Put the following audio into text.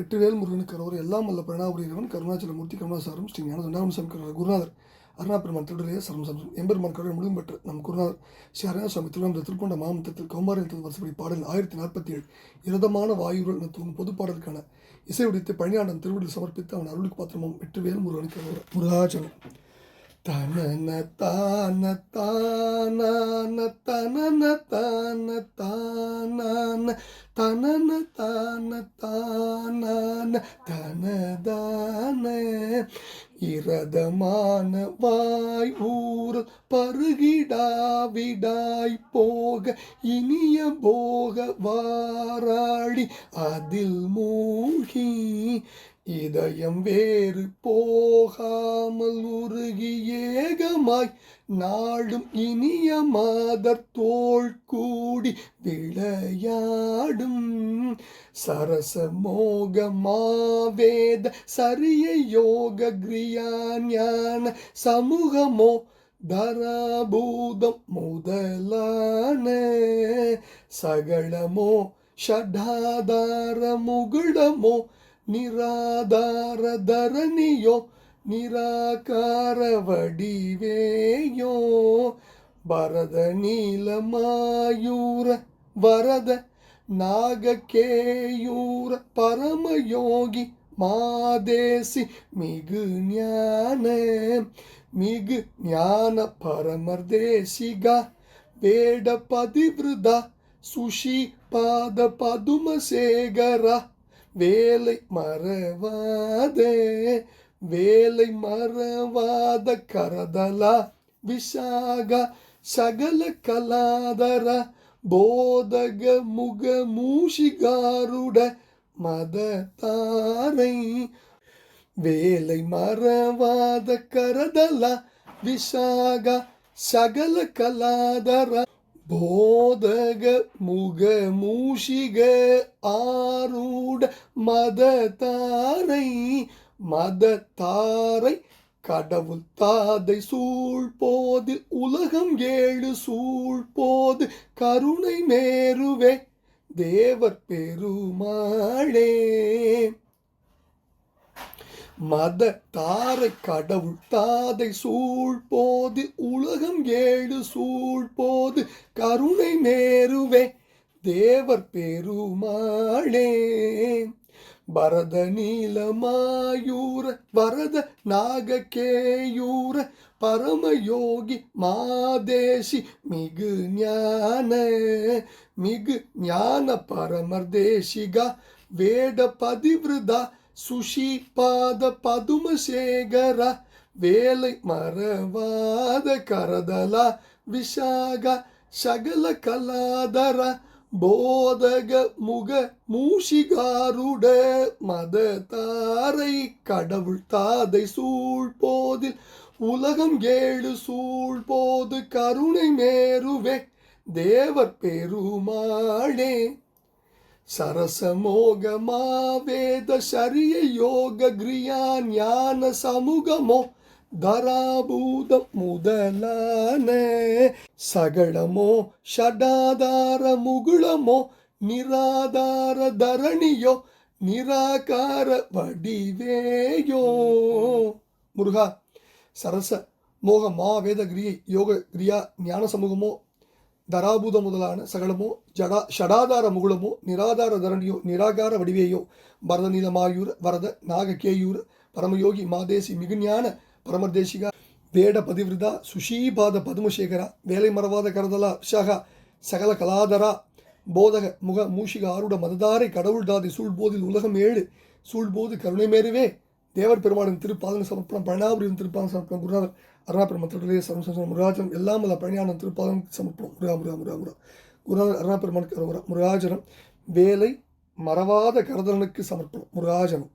வெற்றிவேல் முருகனுக்கு கரோர் எல்லாம் வல்ல பிரணாபுரியவன் கருணாச்சலமூர்த்தி கருணாசாரம் ஸ்ரீ ஞான தண்டாம சங்கர குருநாதர். அருணாபெருமான் திருடரே சரம் எம்பெருமான் கருணை முழுதும் பெற்ற நம் குருநாதர் ஸ்ரீ அருணாசுவாமி திருவண்ண திருப்பொண்ட மாமத்தத்தில் கௌமாரியத்தில் வருஷப்படி பாடல் ஆயிரத்தி நாற்பத்தி ஏழு இரதமான வாயுகள் என தூங்கும் பொது பாடலுக்கான இசை உடைத்து பழனியாண்டன் திருவிடில் சமர்ப்பித்து அவன் அருளுக்கு பாத்திரமும் வெற்றிவேல் முருகனுக்கு கரோர். முருகாச்சலம். தனன தான தான தனன தான தான தனன தான தான தனதான இரதமான வாய் ஊர் பருகிடாவிடாய் போக இனிய போக வாராடி அதில் மூழ்கி இதயம் வேறு போகாமல் உருகி ஏகமாய் நாடும் இனிய மாதர் தோல் கூடி விளையாடும். சரச மோக மாவேத சரிய யோக கிரியா ஞான சமூகமோ தராபூதம் முதலான சகலமோ ஷடாதார முகுடமோ நிராதார தரணியோ நிராகார வடிவேயோ பரத நீலமாயூர வரத நாகக்கேயூர பரமயோகி மாதேசி மிகு ஞான மிகு ஞான பரமர்தேசிகா வேட பதிவிருதா சுஷி பாத பதுமசேகரா வேலை மறவாதே வேலை மறவாத கரதலா விஷாக சகல கலாதர போதக முக மூஷிகாருட மத தாரை வேலை மறவாத கரதலா விஷாக சகல கலாதர போதக முக மூஷிக ஆரூட மதத்தாரை மதத்தாரை கடவுள் தாதை சூழ் போதில் உலகம் ஏழு சூழ் போது கருணை மேருவே தேவர் பெருமாளே. மத தாரை கடவுள் தாதை சூழ் போது உலகம் ஏழு சூழ் போது கருணை மேருவே தேவர் பெருமாளே. பரத நீலமாயூர வரத நாககேயூர பரமயோகி மாதேசி மிகு ஞான மிகு ஞான பரமர் தேசிகா வேட பதிவிருதா சுஷி பாத பதுமசேகர வேலை மறவாத கரதல விஷாக சகல கலாதர போதக முக மூஷிகாருட மத தாரை கடவுள் தாதை சூழ்போதில் உலகம் ஏழு சூழ்போது கருணை மேருவே தேவர் பெருமாளே. சரசமோகமா வேத சரிய யோக கிரியா ஞான சமூகமோ தராபூதம் முதலான சகடமோ ஷடாதார முகுளமோ நிராதார தரணியோ நிராகார வடிவேயோ. முருகா சரச மோக மாவேத கிரியை யோக கிரியா ஞான சமூகமோ தராபூத முதலான சகலமோ ஜடா ஷடாதார முகுளமோ நிராதார தரணியோ நிராகார வடிவேயோ பரத நீலமாயூர் வரத நாககேயூர் பரமயோகி மாதேசி மிகுஞான பரமர்தேசிகா வேட பதிவிருதா சுஷீபாத பதுமசேகரா வேலை மறவாத கரதலா விஷாகா சகல கலாதரா போதக முக மூஷிக ஆருட மததாரை கடவுள் தாதி சூழ்போதில் உலகம் ஏழு சூழ்போது கருணை மேருவே. தேவர் பெருமாளின் திருப்பாதன சமர்ப்பணம் பழனாபுரியின் திருப்பாதன சமர்ப்பணம் குருநாதர் அருணாபெருமன் திருடைய சரம்சம் முருகாஜனம் எல்லாம் அல்ல பழனியான திருப்பாதன சமர்ப்பணம். முருகா முருகா முருகா முருகா. குருநாதர் அருணாபெருமானுக்கு முருகாஜனம் வேலை மறவாத கரதனுக்கு சமர்ப்பணம். முருகாஜனம்.